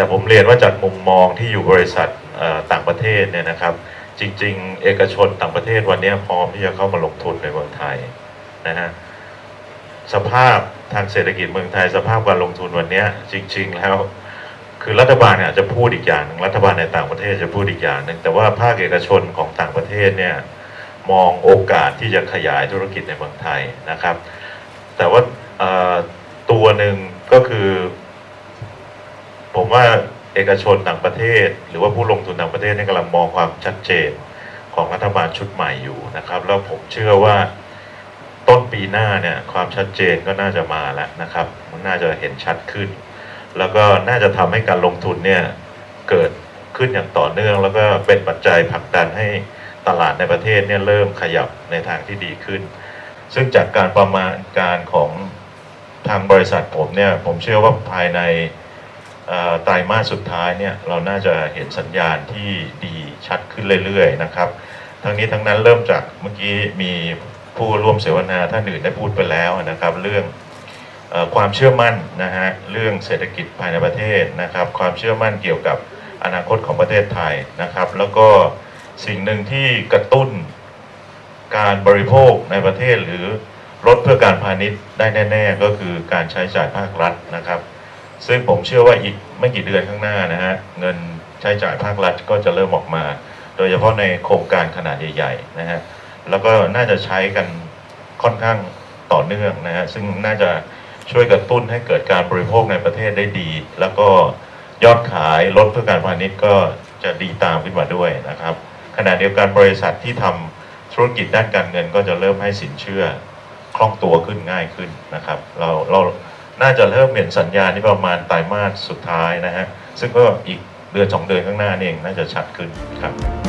แต่ผมเรียนว่าจากมุมมองที่อยู่บริษัทต่างประเทศเนี่ยนะครับ จริง ๆ เอกชนต่างประเทศวันนี้พร้อมที่จะเข้ามาลงทุนในเมืองไทยนะฮะสภาพทางเศรษฐกิจเมืองไทย สภาพการลงทุนวันนี้จริง ๆ แล้วคือรัฐบาลเนี่ยจะพูดอีกอย่างหนึ่งรัฐบาลในต่างประเทศจะพูดอีกอย่างหนึ่งแต่ว่าภาคเอกชนของต่างประเทศเนี่ยมองโอกาสที่จะขยายธุรกิจในเมืองไทยนะครับ แต่ว่าตัวหนึ่งก็คือ ว่าเอกชนต่างประเทศ หรือว่าผู้ลงทุนต่างประเทศนี่กำลังมองความชัดเจนของรัฐบาลชุดใหม่อยู่นะครับ แล้วผมเชื่อว่าต้นปีหน้าเนี่ยความชัดเจนก็น่าจะมาแล้วนะครับ มันน่าจะเห็นชัดขึ้น แล้วก็น่าจะทำให้การลงทุนเนี่ยเกิดขึ้นอย่างต่อเนื่อง แล้วก็เป็นปัจจัยผลักดันให้ตลาดในประเทศเนี่ยเริ่มขยับในทางที่ดีขึ้น ซึ่งจากการประมาณการของทางบริษัทผมเนี่ยผมเชื่อว่าภายใน ไตรมาสสุดท้ายเนี่ยเราน่าจะเห็นสัญญาณที่ดีชัดขึ้นเรื่อยๆนะครับ ทั้งนี้ทั้งนั้นเริ่มจากเมื่อกี้มีผู้ร่วมเสวนาท่านอื่นได้พูดไปแล้วนะครับ เรื่องอความเชื่อมั่นนะฮะเรื่องเศรษฐกิจภายในประเทศนะครับ ความเชื่อมั่นเกี่ยวกับอนาคตของประเทศไทยนะครับ แล้วก็สิ่งหนึ่งที่กระตุ้นการบริโภคในประเทศหรือลดเพื่อการพาณิชย์ได้แน่ ๆ ก็คือการใช้จ่ายภาครัฐนะครับ ซึ่งผมเชื่อว่าอีกไม่กี่เดือนข้างหน้านะฮะเงินใช้จ่ายภาครัฐก็จะเริ่มออกมา โดยเฉพาะในโครงการขนาดใหญ่ๆนะฮะแล้วก็น่าจะใช้กันค่อนข้างต่อเนื่องนะฮะซึ่งน่าจะช่วยกระตุ้นให้เกิดการบริโภคในประเทศได้ดี แล้วก็ยอดขายลดเพื่อการพาณิชย์ก็จะดีตามขึ้นมาด้วยนะครับขณะเดียวกันบริษัทที่ทำธุรกิจด้านการเงินก็จะเริ่มให้สินเชื่อคล่องตัวขึ้นง่ายขึ้นนะครับ เราเรา น่าจะเริ่มเห็นสัญญาณนี่ประมาณไตรมาสสุดท้ายนะฮะซึ่งก็อีกเดือนสองเดือนข้างหน้านี่เองน่าจะชัดขึ้นครับ